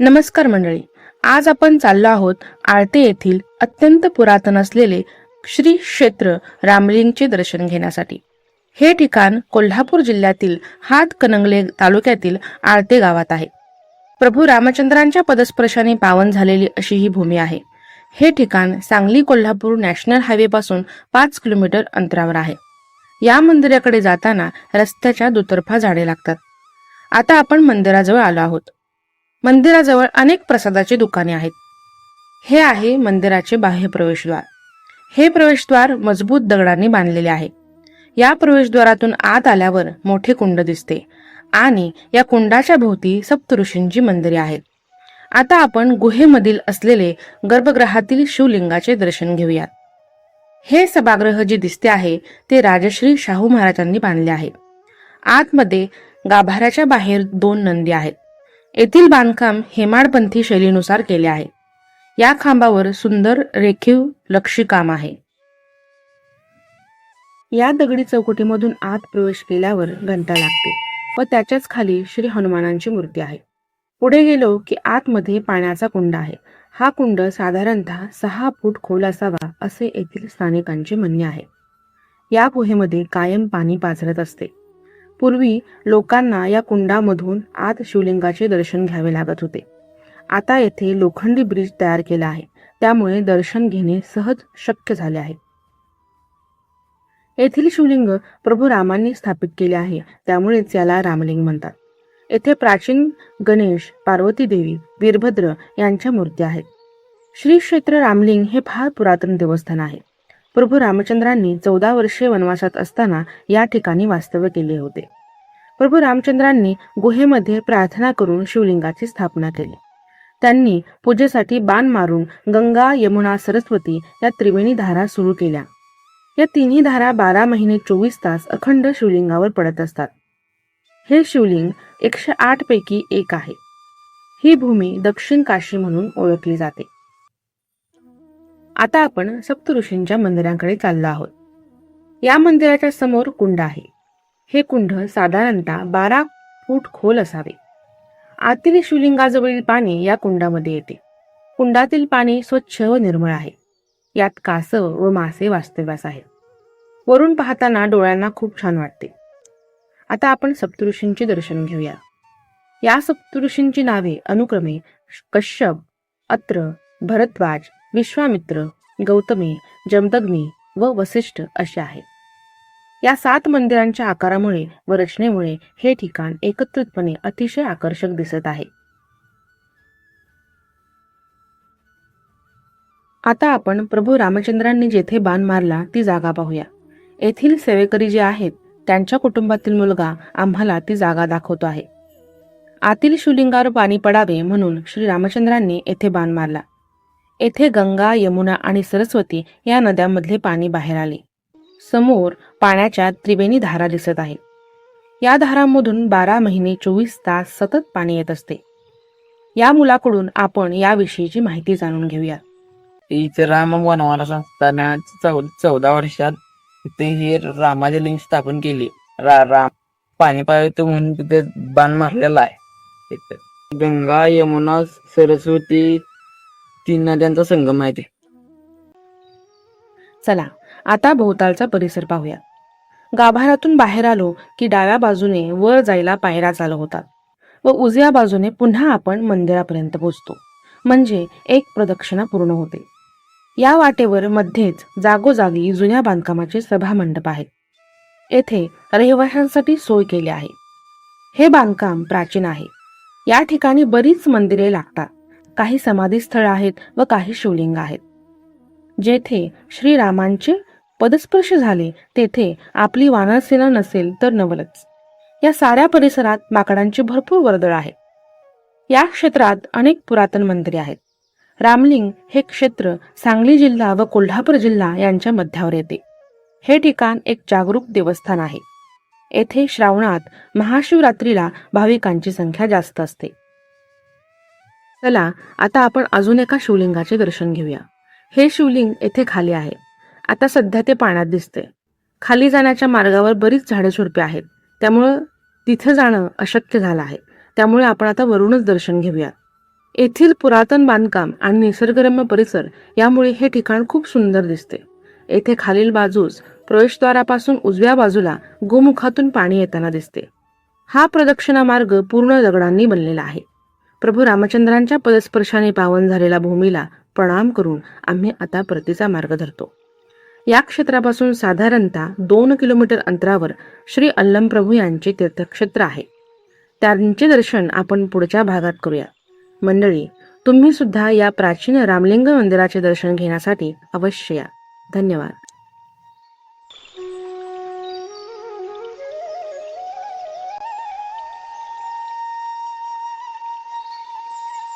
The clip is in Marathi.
नमस्कार मंडळी. आज आपण चाललो आहोत आळते येथील अत्यंत पुरातन असलेले श्री क्षेत्र रामलिंगचे दर्शन घेण्यासाठी. हे ठिकाण कोल्हापूर जिल्ह्यातील हातकणंगले तालुक्यातील आळते गावात आहे. प्रभू रामचंद्रांच्या पदस्पर्शाने पावन झालेली अशी ही भूमी आहे. हे ठिकाण सांगली कोल्हापूर नॅशनल हायवे पासून पाच किलोमीटर अंतरावर आहे. या मंदिराकडे जाताना रस्त्याच्या दुतर्फा झाडे लागतात. आता आपण मंदिराजवळ आलो आहोत. मंदिराजवळ अनेक प्रसादाची दुकाने आहेत. हे आहे मंदिराचे बाह्य प्रवेशद्वार. हे प्रवेशद्वार मजबूत दगडांनी बांधलेले आहे. या प्रवेशद्वारातून आत आल्यावर मोठे कुंड दिसते आणि या कुंडाच्या भोवती सप्तऋषींची मंदिरे आहेत. आता आपण गुहेमधील असलेले गर्भगृहातील शिवलिंगाचे दर्शन घेऊयात. हे सभागृह जे दिसते आहे ते राजश्री शाहू महाराजांनी बांधले आहे. आतमध्ये गाभाऱ्याच्या बाहेर दोन नंदी आहेत. येथील बांधकाम हेमाडपंथी शैलीनुसार केले आहे. या खांबावर सुंदर रेखीव लक्षीकाम आहे. या दगडी चौकटीमधून आत प्रवेश केल्यावर घंटा लागते व त्याच्याच खाली श्री हनुमानांची मूर्ती आहे. पुढे गेलो की आतमध्ये पाण्याचा कुंड आहे. हा कुंड साधारणतः सहा फूट खोल असावा असे येथील स्थानिकांचे म्हणणे आहे. या गुहेमध्ये कायम पाणी पाझरत असते. पूर्वी लोकांना या कुंडामधून आत शिवलिंगाचे दर्शन घ्यावे लागत होते. आता येथे लोखंडी ब्रिज तयार केला आहे. त्यामुळे दर्शन घेणे सहज शक्य झाले आहे. येथील शिवलिंग प्रभू रामांनी स्थापित केले आहे. त्यामुळेच याला रामलिंग म्हणतात. येथे प्राचीन गणेश पार्वती देवी वीरभद्र यांच्या मूर्ती आहेत. श्री क्षेत्र रामलिंग हे फार पुरातन देवस्थान आहे. प्रभू रामचंद्रांनी चौदा वर्षे वनवासात असताना या ठिकाणी वास्तव्य केले होते. प्रभू रामचंद्रांनी गुहेमध्ये प्रार्थना करून शिवलिंगाची स्थापना केली. त्यांनी पूजेसाठी बाण मारून गंगा यमुना सरस्वती या त्रिवेणी धारा सुरू केल्या. या तिन्ही धारा बारा महिने चोवीस तास अखंड शिवलिंगावर पडत असतात. हे शिवलिंग एकशे आठ पैकी एक आहे. ही भूमी दक्षिण काशी म्हणून ओळखली जाते. आता आपण सप्तऋषींच्या मंदिरांकडे चाललो आहोत. या मंदिराच्या समोर कुंड आहे. हे कुंड साधारणतः बारा फूट खोल असावे. आतील शिवलिंगाजवळील पाणी या कुंडामध्ये येते. कुंडातील पाणी स्वच्छ व निर्मळ आहे. यात कासव व मासे वास्तव्यास आहेत. वरून पाहताना डोळ्यांना खूप छान वाटते. आता आपण सप्तऋषींचे दर्शन घेऊया. या सप्तऋषींची नावे अनुक्रमे कश्यप अत्र भरद्वाज विश्वामित्र गौतमी जमदग्नी व वसिष्ठ असे आहेत. या सात मंदिरांच्या आकारामुळे व रचनेमुळे हे ठिकाण एकत्रितपणे अतिशय आकर्षक दिसत आहे. आता आपण प्रभू रामचंद्रांनी जेथे बाण मारला ती जागा पाहूया. येथील सेवेकरी जे आहेत त्यांच्या कुटुंबातील मुलगा आम्हाला ती जागा दाखवतो आहे. आतील शिवलिंगावर पाणी पडावे म्हणून श्री रामचंद्रांनी येथे बाण मारला. येथे गंगा यमुना आणि सरस्वती या नद्यांमधले पाणी बाहेर आले. समोर पाण्याच्या त्रिवेणी धारा दिसत आहे. या धारांमधून बारा महिने चोवीस तास सतत पाणी येत असते. या मुलाकडून आपण याविषयीची माहिती जाणून घेऊया. इथे राम वनवास असताना चौदा वर्षात तिथे ही रामाची लिंग स्थापन केली. रा राम पाणी पाहतो म्हणून तिथे बाण मारलेला आहे. गंगा यमुना सरस्वती तीन नद्यांचा संगम आहे ते. चला आता भोवतालचा परिसर पाहूया. गाभाऱ्यातून बाहेर आलो की डाव्या बाजूने वर जायला पायऱ्या चालू होतात व उजव्या बाजूने पुन्हा आपण मंदिरापर्यंत पोहोचतो म्हणजे एक प्रदक्षिणा पूर्ण होते. या वाटेवर मध्येच जागोजागी जुन्या बांधकामाचे सभा मंडप आहेत. येथे रहिवाशांसाठी सोय केली आहे. हे बांधकाम प्राचीन आहे. या ठिकाणी बरीच मंदिरे लागतात. काही समाधी स्थळ आहेत व काही शिवलिंग आहेत. जेथे श्रीरामांचे पदस्पर्श झाले तेथे आपली वानरसेना नसेल तर नवलच. या साऱ्या परिसरात माकडांचे भरपूर वर्दळ आहे. या क्षेत्रात अनेक पुरातन मंदिरे आहेत. रामलिंग हे क्षेत्र सांगली जिल्हा व कोल्हापूर जिल्हा यांच्या मध्यावर येते. हे ठिकाण एक जागरूक देवस्थान आहे. येथे श्रावणात महाशिवरात्रीला भाविकांची संख्या जास्त असते. चला आता आपण अजून एका शिवलिंगाचे दर्शन घेऊया. हे शिवलिंग येथे खाली आहे. आता सध्या ते पाण्यात दिसते खाली जाण्याच्या मार्गावर बरीच झाडे झुडपे आहेत. त्यामुळं तिथे जाणं अशक्य झालं आहे. त्यामुळे आपण आता वरूनच दर्शन घेऊया. येथील पुरातन बांधकाम आणि निसर्गरम्य परिसर यामुळे हे ठिकाण खूप सुंदर दिसते. येथे खालील बाजूस प्रवेशद्वारापासून उजव्या बाजूला गोमुखातून पाणी येताना दिसते. हा प्रदक्षिणा मार्ग पूर्ण दगडांनी बनलेला आहे. प्रभू रामचंद्रांच्या पदस्पर्शाने पावन झालेल्या भूमीला प्रणाम करून आम्ही आता परतीचा मार्ग धरतो. या क्षेत्रापासून साधारणतः दोन किलोमीटर अंतरावर श्री अल्लम प्रभू यांचे तीर्थक्षेत्र आहे. त्यांचे दर्शन आपण पुढच्या भागात करूया. मंडळी तुम्ही सुद्धा या प्राचीन रामलिंग मंदिराचे दर्शन घेण्यासाठी अवश्य या. धन्यवाद.